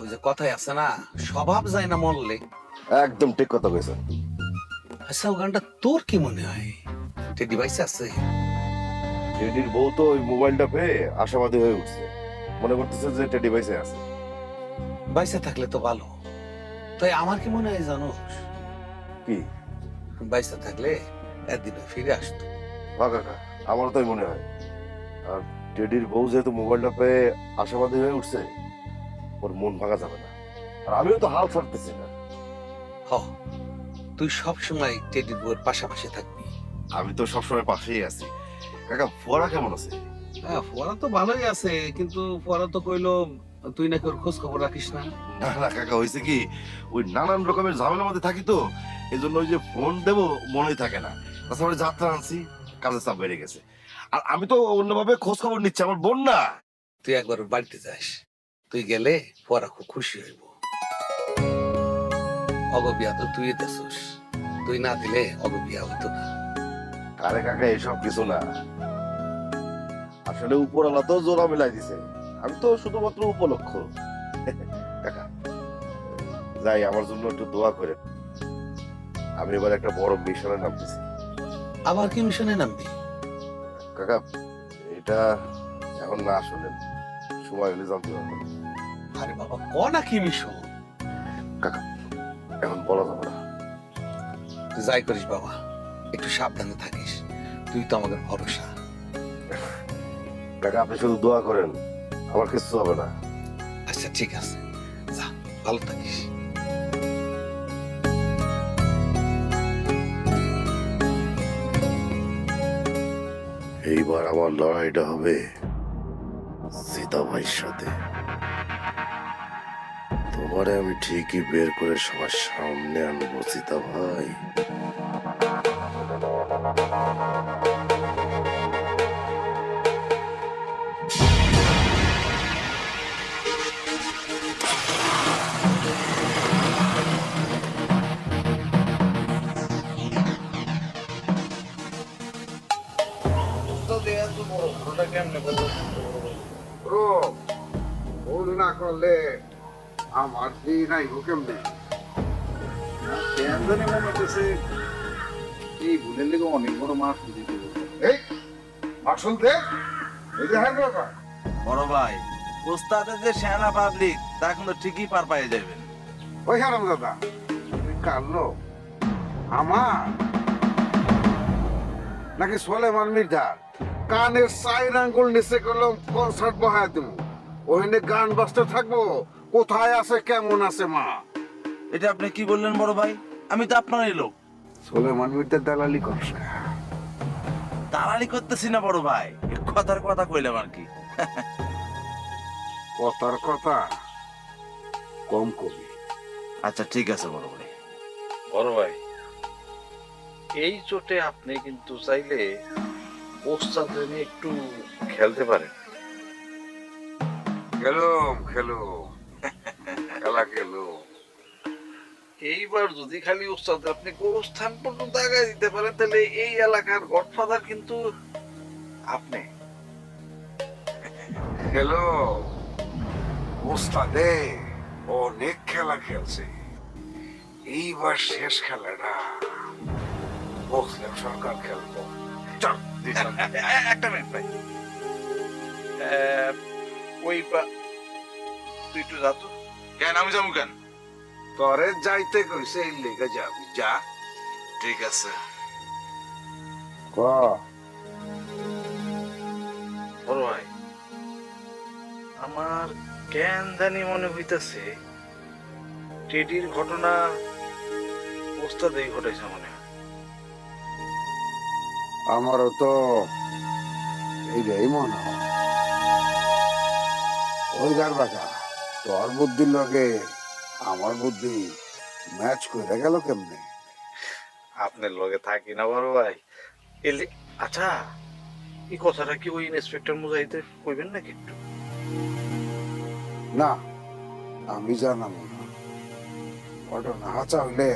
ওই যে কথাই আছে না স্বভাব যায় না মরলে। একদম ঠিক কথা কইছেন। আচ্ছা ও গানটা তোর কি মনে হয়? টেডি ভাইস আছে? টেডির বউ তো ওই মোবাইলটা পেয়ে আশাবাদী হয়ে উঠছে। মনে করতেছে যে টেডি বাইসে আছে। বাইসে থাকলে তো ভালো। তাই আমার কি মনে হয় জানো? কি? বাইসে থাকলে একদিন ফিরে আসতো। বা কাকা আমারও তাই মনে হয়। আর টেডির বউ যেহেতু মোবাইলটা পেয়ে আশাবাদী হয়ে উঠছে ওর মন ভাঙা যাবে না। আর আমিও তো হাল ছাড়তেছি না। হ তুই সব সময় টেডির বউয়ের পাশাপাশি থাকবি। আমি তো সবসময় পাশেই আছি। কাকা ফোয়ারা কেমন আছে? হ্যাঁ ফোয়ারা তো ভালোই আছে কিন্তু ফোয়ারা তো কইলো তুই নাকি ওর খোঁজ খবর রাখিস না। না না কাকা হয়েছে কি ওই নানান রকমের ঝামেলার মধ্যে থাকি তো এই জন্য ওই যে ফোন দেবো মনেই থাকে না। তাছাড়া যাত্রা আনছি কাজের চাপ বেড়ে গেছে। আর আমি তো অন্যভাবে খোঁজ খবর নিচ্ছি আমার বোন না। তুই একবার বাড়িতে যাস। তুই গেলে ফোয়ারা খুব খুশি হইব। অগবিয়া তো তুই দেছস। তুই না দিলে অগবিয়া হইতো না। আরে কাকা এসব কিছু না। আসলে উপরওয়ালা তো জোড়া মিলাই দিছে। আমি তো শুধুমাত্র উপলক্ষ। কাকা যাই আমার জন্য একটু দোয়া করে আমি এবার একটা বড় মিশনে নামতেছি। আবার কি মিশনে নামবি? কাকা এটা এখন না শুনেন। সময় হলে জানতে পারবেন আরে বাবা ক না কি মিশন? এখন বলা যাবে না। তুই যাই করিস বাবা একটু সাবধানে থাকিস। তুই তো আমাদের ভরসা। কাকা আপনি শুধু দোয়া করেন আমার কিছু হবে না। আচ্ছা ঠিক আছে। যা ভালো থাকিস। এইবার আমার লড়াইটা হবে। সীতা ভাইয়ের সাথে তোমারে আমি ঠিকই বের করে সবার সামনে আনব সীতা ভাই। ভুল না করলে আমার দিন আইব কেমনে? কেন জানি মনে হচ্ছে এই ভুলের লেগে অনেক বড় মাছ খুঁজে দিল এই আসল দে এই যে হ্যাঁ বড় ভাই ওস্তাদের যে সেনা পাবলিক তা কিন্তু ঠিকই পার পাইয়ে যাবেন ওই হারাম দাদা তুই কানলো আমার? নাকি সোলেমান মির্জার? কানের সাইড আঙ্গুল নিচে করলাম কনসার্ট বহায় দেবো। ওখানে গান বাজতে থাকব কোথায় আছে কেমন আছে মা? এটা আপনি কি বললেন বড় ভাই? আমি তো আপনারই লোক। সোলেমান মির্জার দালালি করস না। দালালি করতেছি না বড় ভাই কথার কথা কইলাম আর কি। কথার কথা কম কবি। আচ্ছা ঠিক আছে বড় ভাই। বড় ভাই এই চোটে আপনি কিন্তু চাইলে ওস্তাদকে নিয়ে একটু খেলতে খেলুম খেলুম। খেলা খেলুম। এইবার যদি খালি ওস্তাদ আপনি গোরস্থান পর্যন্ত আগায় দিতে পারেন তাহলে এই এলাকার গডফাদার কিন্তু আপনি। হ্যালো ওস্তাদে অনেক খেলা খেলছে। এইবার শেষ খেলাটা মুসলিম সরকার খেলব। চল একটা মিনিট ভাই। ওই তুই একটু যা তো। কেন আমি যাব কেন? তরে যাইতে কইছে এই লেগে যাবি। যা। ঠিক আছে। ক? বড় ভাই। আমার জ্ঞান জানি মনে হইতেছে টেডির ঘটনা ওস্তাদেই ঘটেছে মনে হয়। আমারও তো এইটাই মনে হয়। ওই গার বাঁকা তোর বুদ্ধির লগে আমার বুদ্ধি ম্যাচ করে গেল কেমনে? আপনার লগে থাকি না বড় ভাই। এলে আচ্ছা এই কথাটা কি ওই ইন্সপেক্টর মুজাহিদে কইবেন নাকি একটু? না আমি জানাব না। ঘটনা হাঁচা হইলে